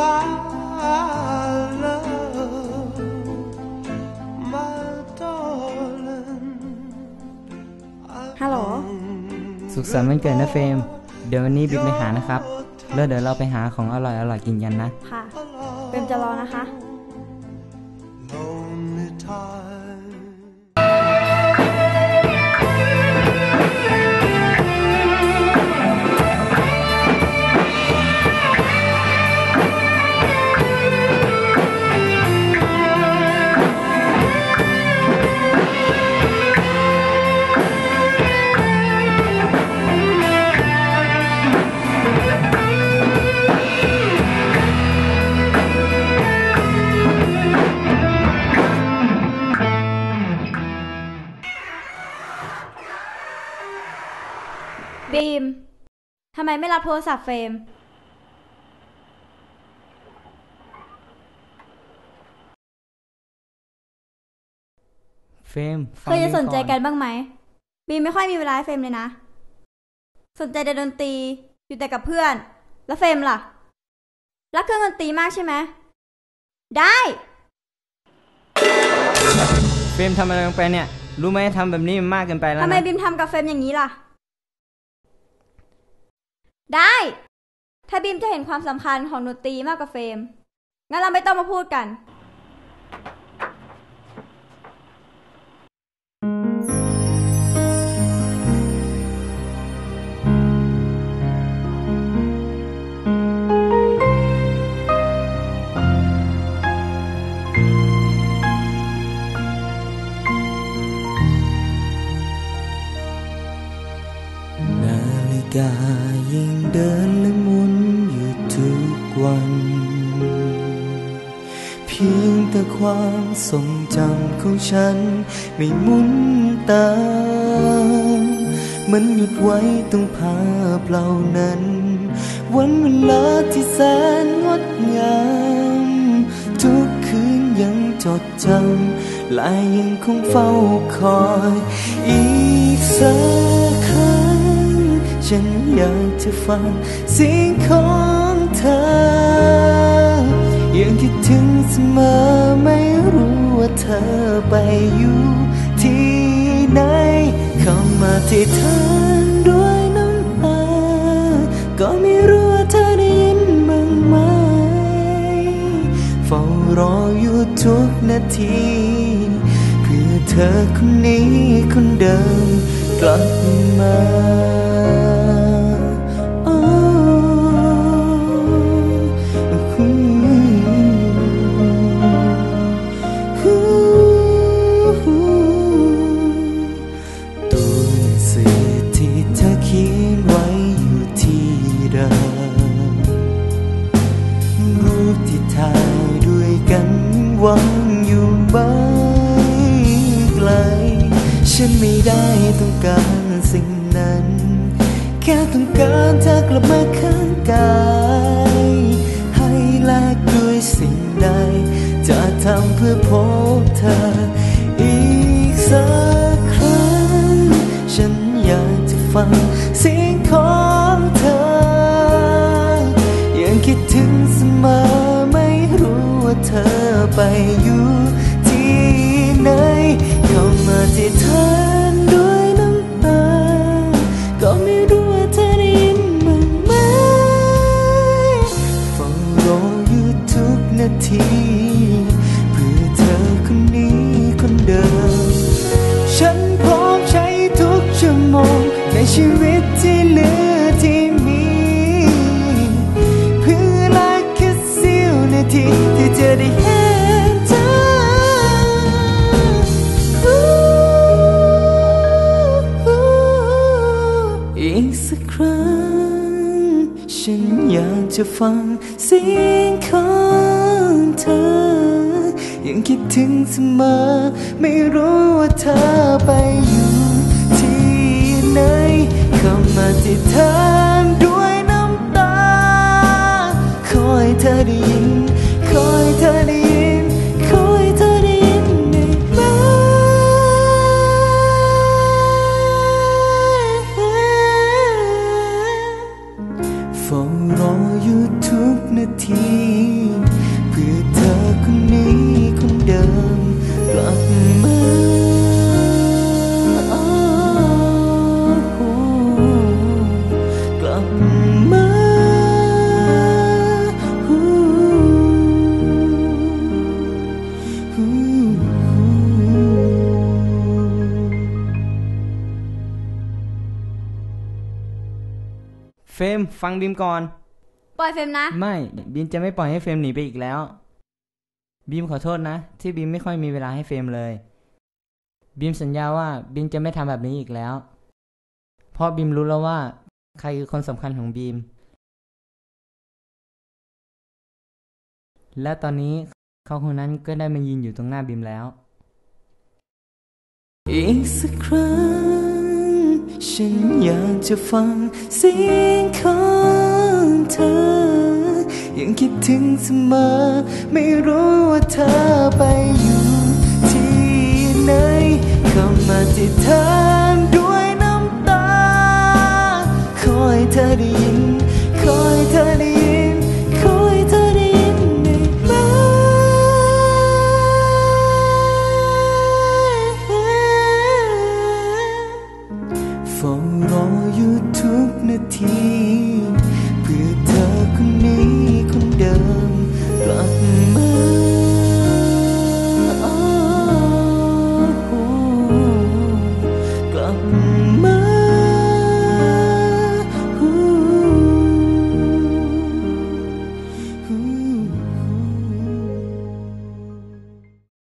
my love, my darling. ฮัลโหล สุขสันต์วันเกิดนะเฟรม เดี๋ยววันนี้บิ๊กไปหานะครับ แล้วเดี๋ยวเราไปหาของอร่อยอร่อยๆกินกันนะ ค่ะ เปมจะรอนะคะ บีมทำไมไม่รับโทรศัพท์เฟรม เฟรมฟัเคยจะบิ๊สนใจอกันบ้างไหม บีมไม่ค่อยมีเวลาให้เฟรมเลยนะ สนใจแต่ดนตรีอยู่แต่กับเพื่อน แล้วเฟรมล่ะ รักเครื่องดนตรีมากใช่ไหม ได้ เฟรมทำอะไรลงไปเนี่ย รู้ไหมทำแบบนี้มันมากเกินไปแล้วทำไมนะบีมทำกับเฟรมอย่างนี้ล่ะ ได้ ถ้าบีมจะเห็นความสำคัญของดนตรีมากกว่าเฟรมงั้นเราไม่ต้องมาพูดกัน ดินและหมุนอยู่ทุกวัน เพียงแต่ความทรงจำของฉัน ไม่หมุนตามมันหยุดไว้ตรงภาพเหล่านั้น วันเวลาที่แสนงดงามทุกคืนยังจดจำและยังคงเฝ้าคอยอีกสัก ฉันอยากจะฟังเสียงของเธอ ยังคิดถึงเสมอไม่รู้ว่าเธอไปอยู่ที่ไหนเข้ามาที่เธอด้วยน้ำตา ก็ไม่รู้ว่าเธอได้ยินบ้างไหมเฝ้ารออยู่ทุกนาทีเพื่อเธอคนนี้คนเดิมกลับมา หวังอยู่ไม่ไกล ฉันไม่ได้ต้องการสิ่งนั้น แค่ต้องการเธอกลับมาข้างกาย วิตที่เหลือที่มี เพื่อแลกแค่เสี้ยวนาทีที่จะได้เห็นเธออีกสักครั้ง ฉันอยากจะฟังเสียงของเธอ ยังคิดถึงเสมอ ไม่รู้ว่าเธอ อ รมฟังบีมก่อน ปล่อยเฟรมนะ ไม่บีมจะไม่ปล่อยให้เฟรมหนีไปอีกแล้ว บีมขอโทษนะ ที่บีมไม่ค่อยมีเวลาให้เฟรมเลย บีมสัญญาว่าบีมจะไม่ทำแบบนี้อีกแล้ว เพราะบีมรู้แล้วว่า ใครคือคนสำคัญของบีม และตอนนี้เขาคนนั้นก็ได้มายืนอยู่ตรงหน้าบีมแล้ว อีกสักครั้ง ฉันอยากจะฟังเสียงของเธอ ยังคิดถึงเสมอ ไม่รู้ว่าเธอไปอยู่ที่ไหนเข้ามาที่เธอด้วยน้ำตา คอยเธอได้ ฝ้ารออยู่ทุกนาที เพื่อเธอคนนี้คนเดิมกลับ